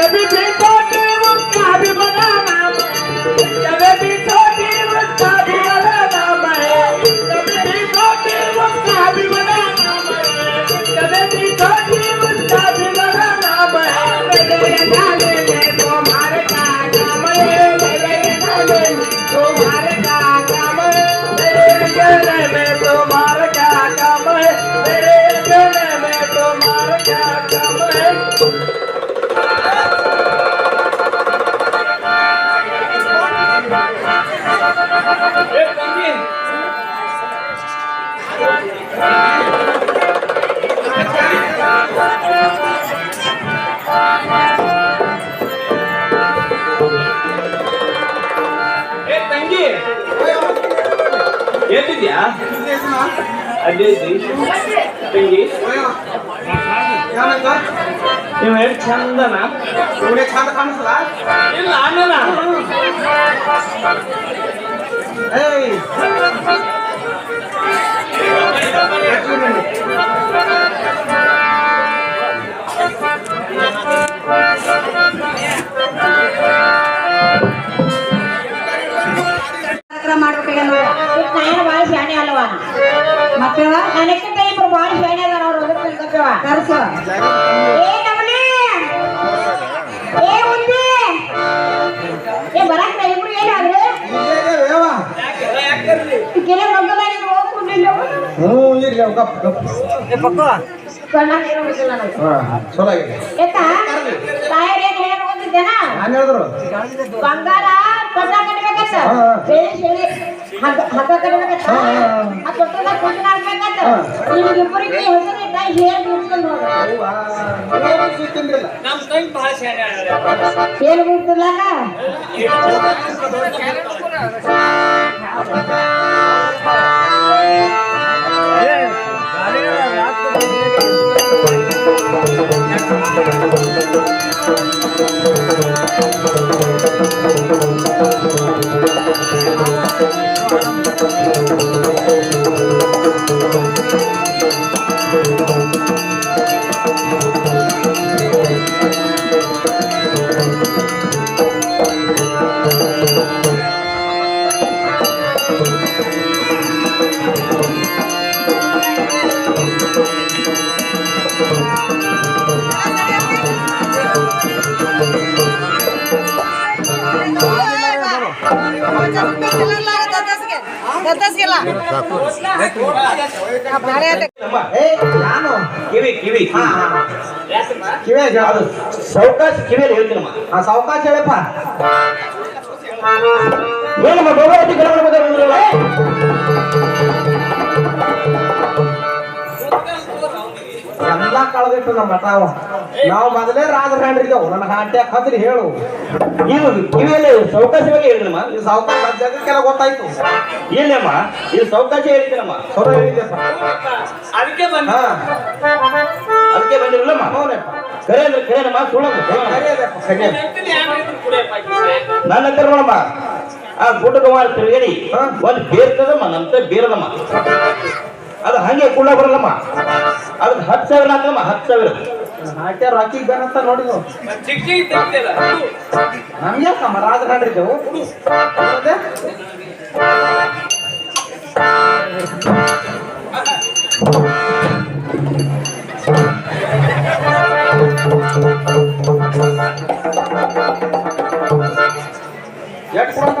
कभी भी कोटे मुक्का भी बनाना कभी भी ಎಲ್ಲಿದ್ಯಾ ಅಲ್ಲೇ ತಂಗಿ? ನೀವು ಎಷ್ಟು ಚಂದನ? ಚಂದ ಕಾಣಿಸಲ್ಲ ಇಲ್ಲ ಅಣ್ಣನ ಏಯ್. ಮತ್ತೆ ನನಕ್ಕಿಂತ ಇಬ್ರು ಅವ್ರು ಕರ್ಸು. ಏ ನವಲಿ ಏ ಉಂದಿ ಏ ಬರಾಕ್ರ ಇಬ್ರು ಏನಾದ್ರು ಕೆಲ ಮಗ್ಗದಾಗ ಹೋಗ್ಕೊಂಡಿಲ್ಲ ಹ್ಞೂ ಇರ್ಲಿ ಅವ್ ಗಪ್ ಗಪ್. ಕಣ್ಣಾಗ ಏನೋ ಬಿಟ್ಟಿಲ್ಲ ನನಗೆ? ಹಾ ಚಲೋ ಆಗಿದೆ. ಎತ್ತ ತಾಯರ್ ಏನ್ ಹೇಳಿ ಓದಿದ್ದೇನಾ ನಾನು ಹೇಳಿದ್ರು. ಬಂಗಾರ ಪಟ್ಟ ಕಟ್ಟಬೇಕಂತ ಹಾ, ಹಾ. ಬೆಳಿ ಬೆಳಿ ಹಗ್ಗ ಹಗ್ಗ ಕಟ್ಬೇಕಂತ ಹಾ, ಹಾ, ಹಾ. ಆ ತೊಟ್ಟದಾಗ ಕುಂಟನ ಹಾಕ್ಬೇಕಂತ ಹಾ. ನಿಮ್ಗಿಬ್ಬರಿಗೆ ಹೆಸರು ಇಟ್ಟ ಹೇರ್ ಬಿಡ್ಸ್ಕೊಂಡು ಹೋಗ ತಿಂದ್ರಿಲ್ಲ ನಮ್ಮ ತಂಗಿ ಭಾಳ ಶಾನೆ ಹೇರ್ ಬಿಡ್ತಿರ್ಲಾಕ ಏ ನಾನು ಸೌಕಾಶ ಕಿವಿಯಲ್ಲಿ ಹೇಳ್ತೀನಮ್ಮ ಆ ಸಾವಕಾಶ ಹೇಳಪ್ಪ ಏನಮ್ಮ ಗೌರವತಿ ಗಡಬಡ ಬಂದ್ರಲ್ಲ ಎಲ್ಲ ಕಳೆದಿಟ್ಟು ನಮ್ಮ ಮಠ. ನಾವು ಮೊದಲೇ ರಾಜರಾಣಿರ್ದೇವು ನನ್ನ ಹಾಟ್ಯಾ ಹದ್ರಿ ಹೇಳು. ಇದು ಕಿವಿಯಲ್ಲಿ ಸೌಕಾಶ ಬಗ್ಗೆ ಹೇಳಿದ್ರಮ್ಮ? ಈ ಸಾವಕಾಶ ಕೆಲ ಗೊತ್ತಾಯ್ತು. ಏನಮ್ಮ ಇದು ಸೌಕಾಶ ಹೇಳಿದ್ರಮ್ಮ ಸೊರ ಹೇಳಿದ್ದೆಪ್ಪ ಅದಕ್ಕೆ ಬಂದ ಅದಕ್ಕೆ ಬಂದಿರಲ್ಲಮ್ಮ ಹೌನಪ್ಪ ಕರೆ ಅಂದ್ರೆ ಕರೆನಮ್ಮ ಸುಳ್ಳಮ್ಮ ನನ್ನ ಹತ್ರ ನೋಡಮ್ಮ. ಆ ಗುಡ್ಡಗವಾರ ತಿರುಗಡಿ. ಒಂದು ಬೇರ್ತದಮ್ಮ ನಮ್ತ ಬೇರದಮ್ಮ. ಅದು ಹಂಗೆ ಕುಳ್ಳ ಬರಲಮ್ಮ ಅದಕ್ಕೆ ಹತ್ತು ಸಾವಿರ ಹಾಕಮ್ಮ ಹತ್ತು ಸಾವಿರ. ಹಾಟ್ಯ ರಾಕಿಗೆ ಬೇನಂತ ನೋಡಿದ್ವು ನಮ್ಗೆ ಯಾಕಮ್ಮ ರಾಜರಾಣಿರ್ದೇವು ಮತ್ತೆ ಎಷ್ಟು ಕೊಡೋಣ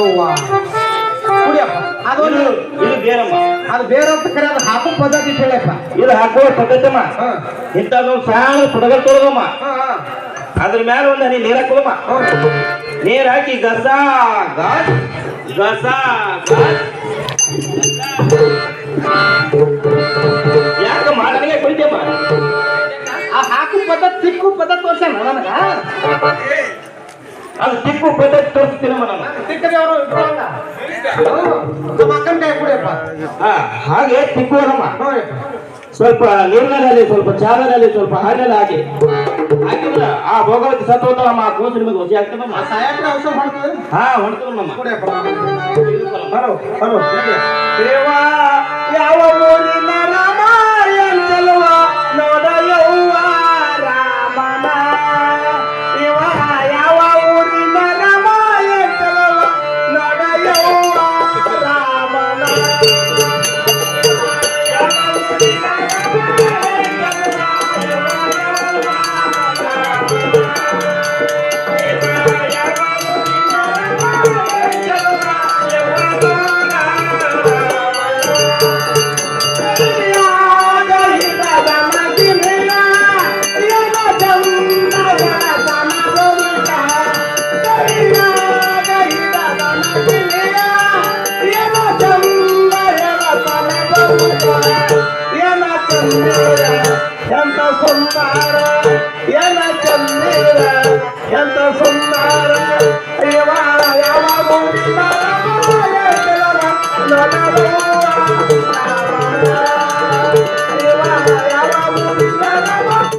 ಅವ್ವ ಕುಡಿಯಪ್ಪ. ಅದು ಇದು ಇದು ಬೇರಮ್ಮ. ಅದು ಬೇರೆ ಅಂತ ಕರೆ ಅದು ಹಾಕೋ ಪದ್ಧತಿ ಹೇಳಪ್ಪ. ಇದು ಹಾಕೋ ಪದ್ಧತಿಮ್ಮ ಇಂಥದ್ದೊಂದು ಸಾಲ ಪುಡಗಲ್ ತೊಳೆದಮ್ಮ. ಅದ್ರ ಮೇಲೆ ಒಂದು ಹನಿ ನೀರು ಹಾಕೋದಮ್ಮ. ನೀರ್ ಹಾಕಿ ಗಸ ಗಾಸ್ ಗಸ ಗಾಸ್ ಯಾಕ ಮಾಡನಿಗೆ ಕುಡಿತೇಮ್ಮ? ಆ ಹಾಕು ಪದ ತಿಕ್ಕು ಪದ್ಧತಿ ತೋರ್ಸ ನನಗ? ಅದು ತಿಕ್ಕು ಪದ್ಧತಿ ತೋರಿಸ್ತೀನಮ್ಮ ನಾನು ತಿಕ್ಕದೆ ಅವರು ಇಟ್ಕೊಂಡ ನಮ್ಮ ಅಕ್ಕನ ಕೈ ಕುಡಿಯಪ್ಪ ಹಾ ಹಾಗೆ ತಿಕ್ಕೋಣಮ್ಮ ಸ್ವಲ್ಪ ನೀರಿನಲ್ಲಿ ಸ್ವಲ್ಪ ಚಾರಲ್ಲಿ ಸ್ವಲ್ಪ ಹಾಗೆಲ್ಲ ಹಾಕಿ. ಹಾಕಿದ್ರ ಆ ಭೋಗವತಿ ಸತ್ತೋತಮ್ಮ ಆ ಕೂಸು ನಿಮಗೆ ಹೊಸಿ ಆಗ್ತದಮ್ಮ ಔಷಧ ಮಾಡ್ತದೆ ಹಾ ಹೊಂಡ್ತದಮ್ಮ ದೇವಾ ಯಾವ ಊರಿನ ఎంత సుందర దేవాలయము నరమాయ తెలవ నరమాయ